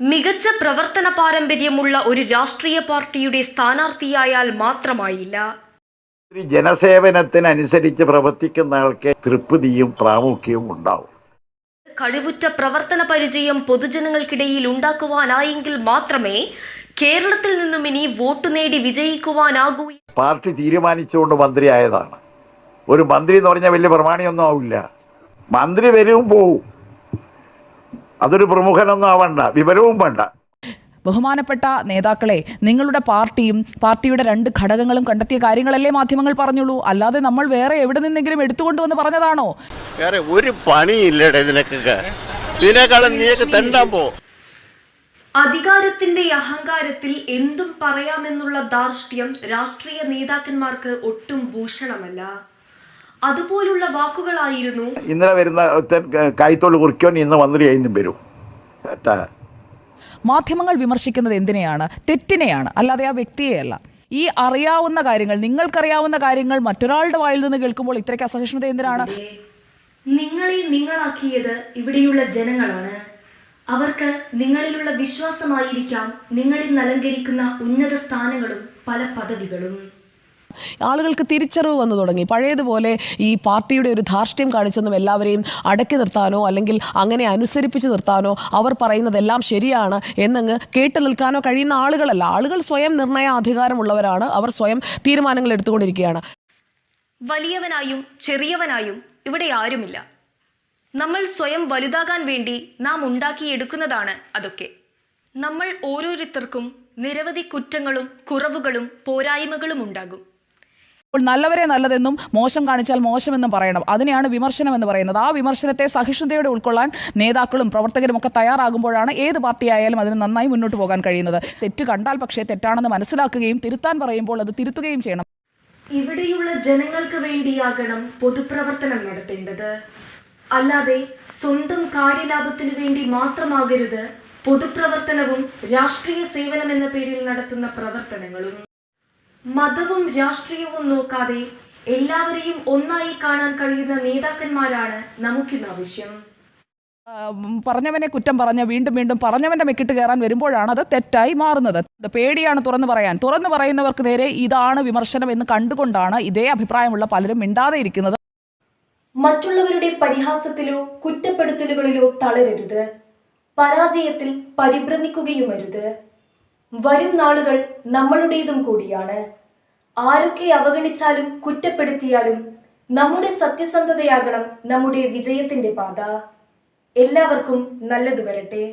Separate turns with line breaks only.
മികച്ച പ്രവർത്തന പാരമ്പര്യമുള്ള ഒരു രാഷ്ട്രീയ പാർട്ടിയുടെ സ്ഥാനാർത്ഥിയായാൽ മാത്രമായില്ല.
ജനസേവനത്തിനനുസരിച്ച് പ്രവർത്തിക്കുന്ന ആൾക്ക് തൃപ്തിയും പ്രാമുഖ്യവും ഉണ്ടാവും.
കഴിവുറ്റ പ്രവർത്തന പരിചയം പൊതുജനങ്ങൾക്കിടയിൽ ഉണ്ടാക്കുവാനായെങ്കിൽ മാത്രമേ കേരളത്തിൽ നിന്നും ഇനി വോട്ട് നേടി വിജയിക്കുവാനാകൂ.
പാർട്ടി തീരുമാനിച്ചുകൊണ്ട് മന്ത്രി ആയതാണ്. ഒരു മന്ത്രി എന്ന് പറഞ്ഞാൽ വലിയ പ്രമാണിയൊന്നും ആവില്ല. മന്ത്രി വരും പോവും. അതൊരു പ്രമുഖനൊന്നും ആവണ്ട വിവരവും വേണ്ട.
ബഹുമാനപ്പെട്ട നേതാക്കളെ നിങ്ങളുടെ പാർട്ടിയും പാർട്ടിയുടെ രണ്ട് ഘടകങ്ങളും കണ്ടെത്തിയ കാര്യങ്ങളല്ലേ മാധ്യമങ്ങൾ പറഞ്ഞുള്ളൂ. അല്ലാതെ നമ്മൾ വേറെ എവിടെ നിന്നെങ്കിലും എടുത്തുകൊണ്ടുവന്ന് പറഞ്ഞതാണോ?
വേറെ ഒരു പണിയില്ലടേ നിനക്കൊക്കെ. ഇതിനേക്കാളും നീയൊക്കെ തെണ്ടാൻ പോ.
അധികാരത്തിന്റെ അഹങ്കാരത്തിൽ എന്തും പറയാമെന്നുള്ള ദാർഷ്ട്യം രാഷ്ട്രീയ നേതാക്കന്മാർക്ക് ഒട്ടും ഭൂഷണമല്ല. അതുപോലുള്ള വാക്കുകളായിരുന്നു.
ഇന്നലെ വരുന്ന കൈത്തോട് കുറിക്കോൻ ഇന്ന് കഴിഞ്ഞും വരും. കേട്ടാ?
മാധ്യമങ്ങൾ വിമർശിക്കുന്നത് എന്തിനെയാണ്? തെറ്റിനെയാണ്. അല്ലാതെ ആ വ്യക്തിയെയല്ല ഈ അറിയാവുന്ന കാര്യങ്ങൾ നിങ്ങൾക്കറിയാവുന്ന കാര്യങ്ങൾ മറ്റൊരാളുടെ വായിൽ നിന്ന് കേൾക്കുമ്പോൾ ഇത്രയ്ക്ക് അസഹിഷ്ണുത എന്തിനാണ്?
നിങ്ങളെ നിങ്ങളാക്കിയത് ഇവിടെയുള്ള ജനങ്ങളാണ്. അവർക്ക് നിങ്ങളിലുള്ള വിശ്വാസമായിരിക്കാം നിങ്ങളിൽ അലങ്കരിക്കുന്ന ഉന്നത സ്ഥാനങ്ങളും പല പദവികളും.
ആളുകൾക്ക് തിരിച്ചറിവ് വന്നു തുടങ്ങി. പഴയതുപോലെ ഈ പാർട്ടിയുടെ ഒരു ധാർഷ്ട്യം കാണിച്ചൊന്നും എല്ലാവരെയും അടക്കി നിർത്താനോ അല്ലെങ്കിൽ അങ്ങനെ അനുസരിപ്പിച്ച് നിർത്താനോ അവർ പറയുന്നതെല്ലാം ശരിയാണ് എന്നങ്ങ് കേട്ടു നിൽക്കാനോ കഴിയുന്ന ആളുകളല്ല. ആളുകൾ സ്വയം നിർണയ അധികാരമുള്ളവരാണ് അവർ സ്വയം തീരുമാനങ്ങൾ എടുത്തുകൊണ്ടിരിക്കുകയാണ്.
വലിയവനായും ചെറിയവനായും ഇവിടെ ആരുമില്ല. നമ്മൾ സ്വയം വലുതാകാൻ വേണ്ടി നാം ഉണ്ടാക്കിയെടുക്കുന്നതാണ് അതൊക്കെ. നമ്മൾ ഓരോരുത്തർക്കും നിരവധി കുറ്റങ്ങളും കുറവുകളും പോരായ്മകളും ഉണ്ടാകും.
അപ്പോൾ നല്ലവരെ നല്ലതെന്നും മോശം കാണിച്ചാൽ മോശമെന്നും പറയണം. അതിനെയാണ് വിമർശനം എന്ന് പറയുന്നത്. ആ വിമർശനത്തെ സഹിഷ്ണുതയോടെ ഉൾക്കൊള്ളാൻ നേതാക്കളും പ്രവർത്തകരും ഒക്കെ തയ്യാറാകുമ്പോഴാണ് ഏത് പാർട്ടിയായാലും അതിന് നന്നായി മുന്നോട്ട് പോകാൻ കഴിയുന്നത്. തെറ്റ് കണ്ടാൽ പക്ഷേ തെറ്റാണെന്ന് മനസ്സിലാക്കുകയും തിരുത്താൻ പറയുമ്പോൾ അത് തിരുത്തുകയും ചെയ്യണം.
ഇവിടെയുള്ള ജനങ്ങൾക്ക് വേണ്ടിയാകണം പൊതുപ്രവർത്തനം നടത്തേണ്ടത്. അല്ലാതെ സ്വന്തം കാര്യലാഭത്തിനു വേണ്ടി മാത്രമാകരുത് പൊതുപ്രവർത്തനവും രാഷ്ട്രീയ സേവനം എന്ന പേരിൽ നടത്തുന്ന പ്രവർത്തനങ്ങളും. മതവും രാഷ്ട്രീയവും നോക്കാതെ എല്ലാവരെയും ഒന്നായി കാണാൻ കഴിയുന്ന നേതാക്കന്മാരാണ് നമുക്കിന്ന് ആവശ്യം.
പറഞ്ഞവനെ കുറ്റം പറഞ്ഞ് വീണ്ടും വീണ്ടും പറഞ്ഞവന്റെ മെക്കിട്ട് കയറാൻ വരുമ്പോഴാണ് അത് തെറ്റായി മാറുന്നത്. പേടിയാണ് തുറന്നു പറയാൻ. തുറന്നു പറയുന്നവർക്ക് നേരെ ഇതാണ് വിമർശനം എന്ന് കണ്ടുകൊണ്ടാണ് ഇതേ അഭിപ്രായമുള്ള പലരും മിണ്ടാതെ ഇരിക്കുന്നത്.
മറ്റുള്ളവരുടെ പരിഹാസത്തിലോ കുറ്റപ്പെടുത്തലുകളിലോ തളരരുത്. പരാജയത്തിൽ പരിഭ്രമിക്കുകയുമരുത് വരും നാളുകൾ നമ്മളുടേതും കൂടിയാണ്. ആരൊക്കെ അവഗണിച്ചാലും കുറ്റപ്പെടുത്തിയാലും നമ്മുടെ സത്യസന്ധതയാകണം നമ്മുടെ വിജയത്തിന്റെ പാത. എല്ലാവർക്കും നല്ലത് വരട്ടെ.